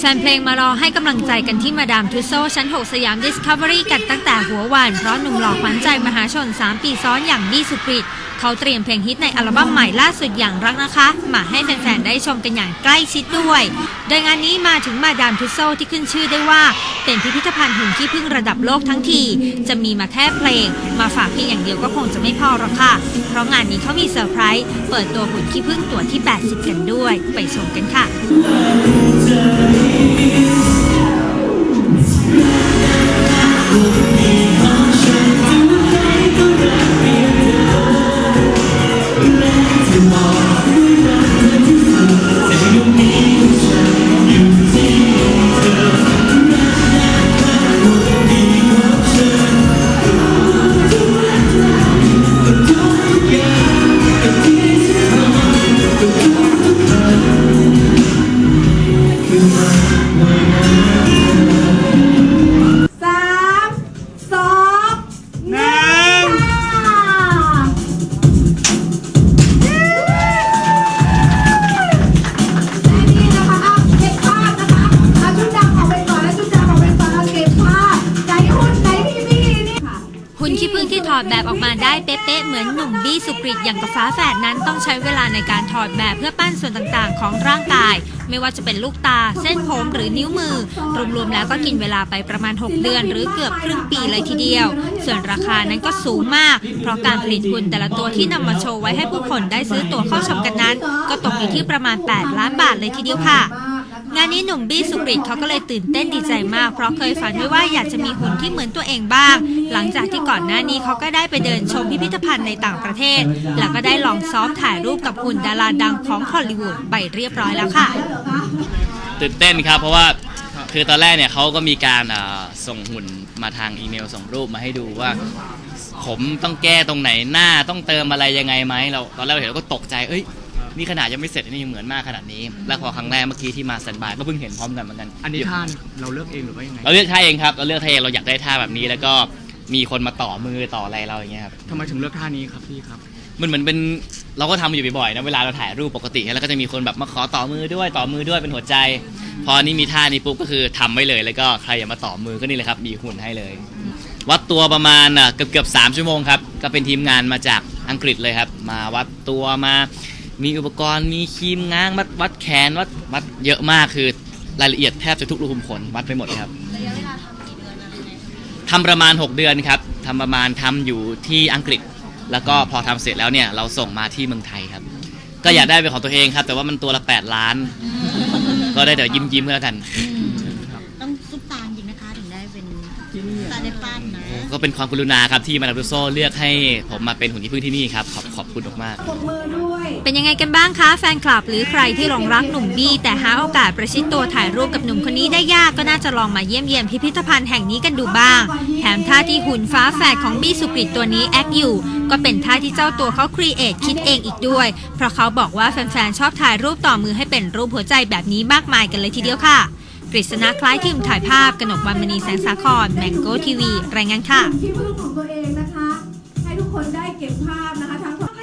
แฟนเพลงมารอให้กำลังใจกันที่มาดามทุโซชั้น 6 สยามดิสคัฟเวอรี่กันตั้งแต่หัววันเพราะหนุ่มหล่อขวัญใจมหาชน 3 ปีซ้อนอย่างบี้สุกริตเขาเตรียมเพลงฮิตในอัลบั้มใหม่ล่าสุดอย่างรักนะคะ มาให้แฟนๆ ได้ชมกันอย่างใกล้ชิดด้วย โดยงานนี้มาถึงมาดามทุโซที่ขึ้นชื่อได้ว่า เป็นพิพิธภัณฑ์หุ่นขี้ผึ้งระดับโลกทั้งที จะมีมาแค่เพลง มาฝากเพียงอย่างเดียวก็คงจะไม่พอหรอกค่ะ เพราะงานนี้เขามีเซอร์ไพรส์เปิดตัวหุ่นขี้ผึ้งตัวที่ 80 กันด้วย ไปชมกันค่ะส อดแบบออกมาได้เป๊ะๆเหมือนหนุ่มบี้สุกริตอย่างกับฟ้าแฝดนั้นต้องใช้เวลาในการถอดแบบเพื่อปั้นส่วนต่างๆ ของร่างกาย ไม่ว่าจะเป็นลูกตา เส้นผมหรือนิ้วมือ รวมๆแล้วก็กินเวลาไปประมาณ 6 เดือน หรือเกือบครึ่งปีเลยทีเดียว ส่วนราคานั้นก็สูงมาก เพราะการผลิตหุ่นแต่ละตัวที่นำมาโชว์ไว้ให้ผู้คนได้ซื้อตั๋วเข้าชมกันนั้น ก็ตกอยู่ที่ประมาณ 8 ล้านบาทเลยทีเดียวค่ะ งานนี้หนุ่มบี้สุกริตเขาก็เลยตื่นเต้นดีใจมาก เพราะเคยฝันไว้ว่าอยากจะมีหุ่นที่เหมือนตัวเองบ้าง หลังจากที่ก่อนหน้านี้เขาก็ได้ไปเดินชมพิพิธภัณฑ์ในต่างประเทศ แล้วก็ได้ลองซ้อมถ่ายรูปกับหุ่นดาราดังของฮอลลีวูดไปเรียบร้อยแล้วค่ะตื่นเต้นครับเพราะว่าคือตอนแรกเนี่ยเขาก็มีการส่งหุ่นมาทางอีเมลส่งรูปมาให้ดูว่า ผมต้องแก้ตรงไหนหน้าต้องเติมอะไรยังไงไหมเราตอนแรกเราเห็นเราก็ตกใจเอ้ย นี่ขนาดยังไม่เสร็จนี่ยังเหมือนมากขนาดนี้ แล้วพอครั้งแรกเมื่อกี้ที่มาสแตนบายก็เพิ่งเห็นพร้อมกันเหมือนกันอันนี้ท่านเราเลือกเองหรือว่ายังไงเราเลือกท่าเองครับเราเลือกท่าเองเราอยากได้ท่าแบบนี้ แล้วก็มีคนมาต่อมือต่ออะไรเราอย่างเงี้ยครับทำไมถึงเลือกท่านี้ครับพี่ครับ มันเหมือนเป็นเราก็ทำอยู่บ่อยๆนะเวลาเราถ่ายรูปปกติแล้วก็จะมีคนแบบมาขอต่อมือด้วยต่อมือด้วยเป็นหัวใจ พอนี่มีท่านี้ปุ๊บก็คือทำไว้เลยแล้วก็ใครอยากมาต่อมือก็นี่เลยครับมีหุ่นให้เลย วัดตัวประมาณอะเกือบเกือบสามชั่วโมงครับ ก็เป็นทีมงานมาจากอังกฤษเลยครับ มาวัดตัวมา มีอุปกรณ์มีครีมง้างวัดวัดแขนวัดวัดเยอะมากคือรายละเอียดแทบจะทุกรูขุมขนวัดไปหมดเลยครับทำประมาณ 6 เดือนครับทำประมาณทำอยู่ที่อังกฤษ แล้วก็พอทำเสร็จแล้วเนี่ยเราส่งมาที่เมืองไทยครับ ก็อยากได้เป็นของตัวเองครับ แต่ว่ามันตัวละ 8 ล้าน ก็ได้แต่ยิ้มยิ้มๆก็แล้วกันต้อง ซุปตาจริงนะคะ ถึงได้เป็นตาได้ป้านนะก็เป็นความกรุณาครับที่มาดามทุโซเลือกให้ผมมาเป็นหุ่นที่พึ่งที่นี่ครับขอบขอบคุณมากๆปรบมือด้วยเป็นยังไงกันบ้างคะแฟนคลับ หรือใครที่หลงรักหนุ่มบี้ แต่หาโอกาสประชิดตัวถ่ายรูปกับหนุ่มคนนี้ได้ยากก็น่าจะลองมาเยี่ยมเยียนพิพิธภัณฑ์แห่งนี้กันดูบ้างแถมท่าที่หุ่นฟ้าแฝดของบี้สุกริตตัวนี้แอคอยู่ ก็เป็นท่าที่เจ้าตัวเขาครีเอทคิดเองอีกด้วย เพราะเขาบอกว่าแฟนๆชอบถ่ายรูปต่อมือให้เป็นรูปหัวใจแบบนี้มากมายกันเลยทีเดียวค่ะ กฤษณะคล้ายทีมถ่ายภาพกนกวันมณีแสงสาครแมงโกทีวี รายงานค่ะ ที่พึ่งของตัวเองนะคะ ให้ทุกคนได้เก็บภาพนะคะทั้ง